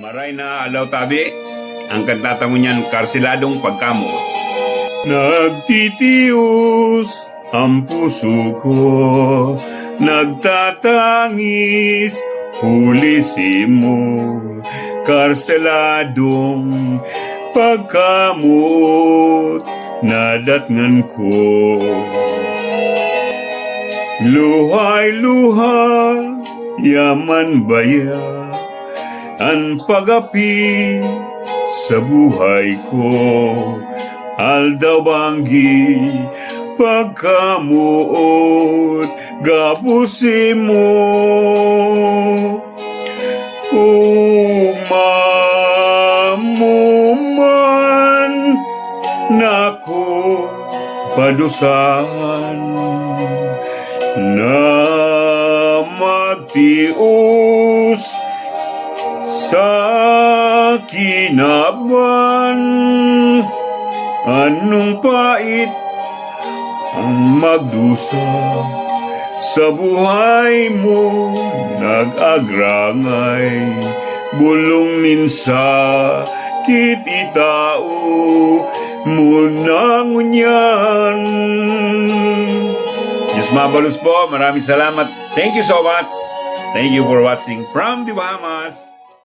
Maray na alaw tabi, ang kantatango niyan karsiladong pagkamo. Nagtitius ang puso ko, nagtatangis, hulisimo, karseladong pagkamot, nadatngan ko. Luhay-luha, yaman baya, ang pagapi sa buhay ko. Aldawanggi, pagkamuot, gapusin mo. Umamuman, nako, padusan na magtios sa kinaban anong pait ang magdusa sa buhay mo nag-agrangay bulong minsa kit itao munang unyan Diyos mabalos po, maraming salamat. Thank you so much. Thank you for watching from the Bahamas.